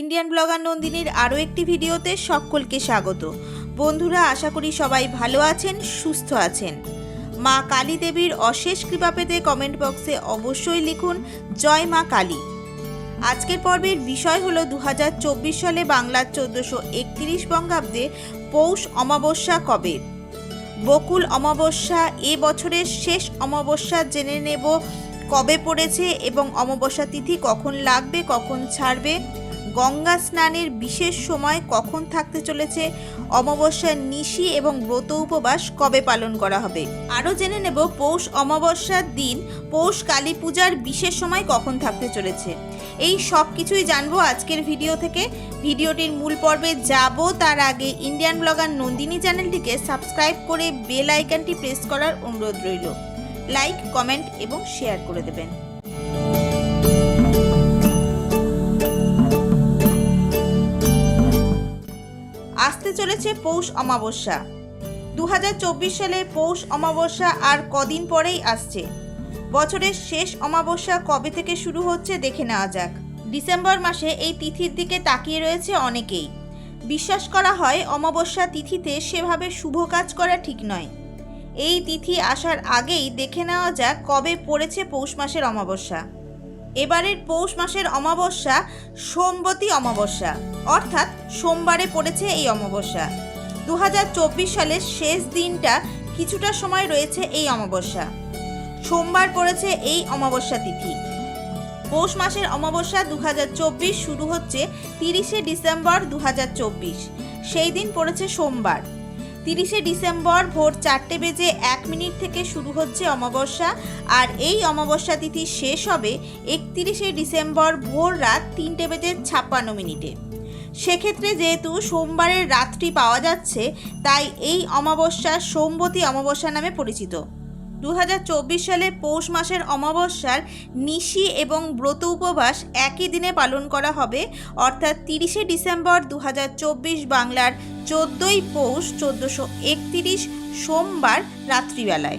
Indian blogger নন্দিনীর আরও একটি ভিডিওতে সকলকে স্বাগত। বন্ধুরা, আশা করি সবাই ভালো আছেন, সুস্থ আছেন। মা কালী দেবীর অশেষ কৃপা পেতে কমেন্ট বক্সে অবশ্যই লিখুন, জয় মা কালী। আজকের পর্বের বিষয় হলো দু সালে বাংলার চোদ্দোশো একত্রিশ বঙ্গাব্দে পৌষ অমাবস্যা কবে? বকুল অমাবস্যা, এ বছরের শেষ অমাবস্যা জেনে নেব কবে পড়েছে এবং অমাবস্যা তিথি কখন লাগবে, কখন ছাড়বে? গঙ্গা স্নানের বিশেষ সময় কখন থাকতে চলেছে, অমাবস্যার নিশি এবং ব্রত উপবাস কবে পালন করা হবে? আরও জেনে নেব পৌষ অমাবস্যার দিন, পৌষ কালী পূজার বিশেষ সময় কখন থাকতে চলেছে। এই সব কিছুই জানব আজকের ভিডিও থেকে। ভিডিওটির মূল পর্বে যাব, তার আগে ইন্ডিয়ান ব্লগার নন্দিনী চ্যানেলটিকে সাবস্ক্রাইব করে বেল আইকনটি প্রেস করার অনুরোধ রইল। লাইক, কমেন্ট এবং শেয়ার করে দেবেন। আসতে চলেছে পৌষ অমাবস্যা। দু হাজার চব্বিশ সালে পৌষ অমাবস্যা আর কদিন পরেই আসছে। বছরের শেষ অমাবস্যা কবে থেকে শুরু হচ্ছে দেখে নেওয়া যাক। ডিসেম্বর মাসে এই তিথির দিকে তাকিয়ে রয়েছে অনেকেই। বিশ্বাস করা হয় অমাবস্যা তিথিতে সেভাবে শুভ কাজ করা ঠিক নয়। এই তিথি আসার আগেই দেখে নেওয়া যাক কবে পড়েছে পৌষ মাসের অমাবস্যা। এবারের পৌষ মাসের অমাবস্যা সোমবতী অমাবস্যা, অর্থাৎ সোমবারে পড়েছে এই অমাবস্যা। দু হাজার চব্বিশ সালের শেষ দিনটা কিছুটা সময় রয়েছে এই অমাবস্যা। সোমবার পড়েছে এই অমাবস্যা তিথি। পৌষ মাসের অমাবস্যা দু হাজার চব্বিশ শুরু হচ্ছে তিরিশে ডিসেম্বর দু হাজার চব্বিশ। সেই দিন পড়েছে সোমবার। তিরিশে ডিসেম্বর ভোর চারটে বেজে এক মিনিট থেকে শুরু হচ্ছে অমাবস্যা, আর এই অমাবস্যা তিথি শেষ হবে একত্রিশে ডিসেম্বর ভোর রাত তিনটে বেজে ছাপ্পান্ন মিনিটে। সেক্ষেত্রে যেহেতু সোমবারের রাতটি পাওয়া যাচ্ছে, তাই এই অমাবস্যা সোমবতী অমাবস্যা নামে পরিচিত। দু হাজার চব্বিশ সালে পৌষ মাসের অমাবস্যার নিশি এবং ব্রত উপবাস একই দিনে পালন করা হবে। অর্থাৎ তিরিশে ডিসেম্বর দু হাজার চব্বিশ বাংলার চোদ্দোই পৌষ চোদ্দোশো সোমবার রাত্রিবেলায়।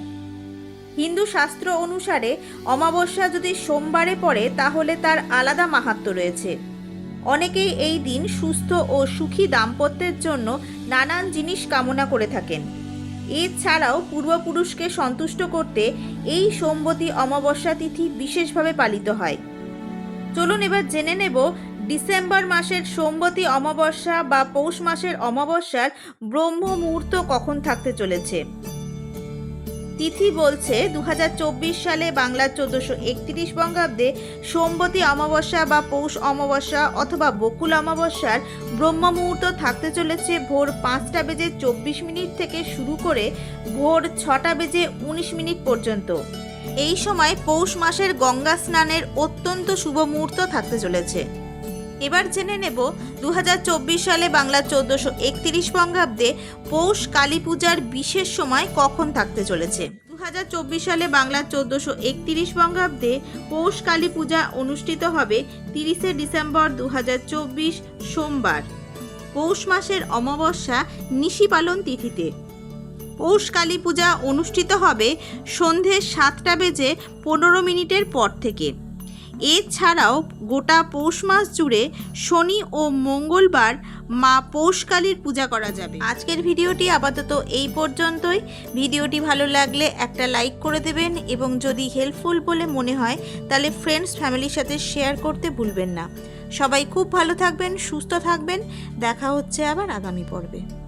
হিন্দু শাস্ত্র অনুসারে অমাবস্যা যদি সোমবারে পড়ে, তাহলে তার আলাদা মাহাত্ম্য রয়েছে। অনেকেই এই দিন সুস্থ ও সুখী দাম্পত্যের জন্য নানান জিনিস কামনা করে থাকেন। এছাড়াও পূর্বপুরুষকে সন্তুষ্ট করতে এই সোমবতী অমাবস্যা তিথি বিশেষভাবে পালিত হয়। চলুন এবার জেনে নেব ডিসেম্বর মাসের সোমবতী অমাবস্যা বা পৌষ মাসের অমাবস্যার ব্রহ্ম মুহূর্ত কখন থাকতে চলেছে। তিথি বলছে দু হাজার চব্বিশ সালে বাংলার চোদ্দোশো একত্রিশ বঙ্গাব্দে সোমবতী অমাবস্যা বা পৌষ অমাবস্যা অথবা বকুল অমাবস্যার ব্রহ্ম মুহূর্ত থাকতে চলেছে ভোর পাঁচটা বেজে চব্বিশ মিনিট থেকে শুরু করে ভোর ছটা বেজে উনিশ মিনিট পর্যন্ত। এই সময় পৌষ মাসের গঙ্গা স্নানের অত্যন্ত শুভ মুহূর্ত থাকতে চলেছে। এবার জেনে নেব দু হাজার চব্বিশ সালে বাংলার চোদ্দোশো একত্রিশ বঙ্গাব্দে পৌষ কালী পূজার বিশেষ সময় কখন থাকতে চলেছে? দু হাজার চব্বিশ সালে বাংলার চোদ্দোশো একত্রিশ বঙ্গাব্দে পৌষ কালী পূজা অনুষ্ঠিত হবে তিরিশে ডিসেম্বর দু হাজার চব্বিশ সোমবার। পৌষ মাসের অমাবস্যা নিশি পালন তিথিতে। পৌষ কালী পূজা অনুষ্ঠিত হবে সন্ধে সাতটা বেজে পনেরো মিনিটের পর থেকে। এছাড়াও গোটা পৌষ মাস জুড়ে শনি ও মঙ্গলবার মা পৌষকালীর পূজা করা যাবে। আজকের ভিডিওটি আপাতত এই পর্যন্তই। ভিডিওটি ভালো লাগলে একটা লাইক করে দেবেন এবং যদি হেল্পফুল বলে মনে হয়, তাহলে ফ্রেন্ডস ফ্যামিলির সাথে শেয়ার করতে ভুলবেন না। সবাই খুব ভালো থাকবেন, সুস্থ থাকবেন। দেখা হচ্ছে আবার আগামী পর্বে।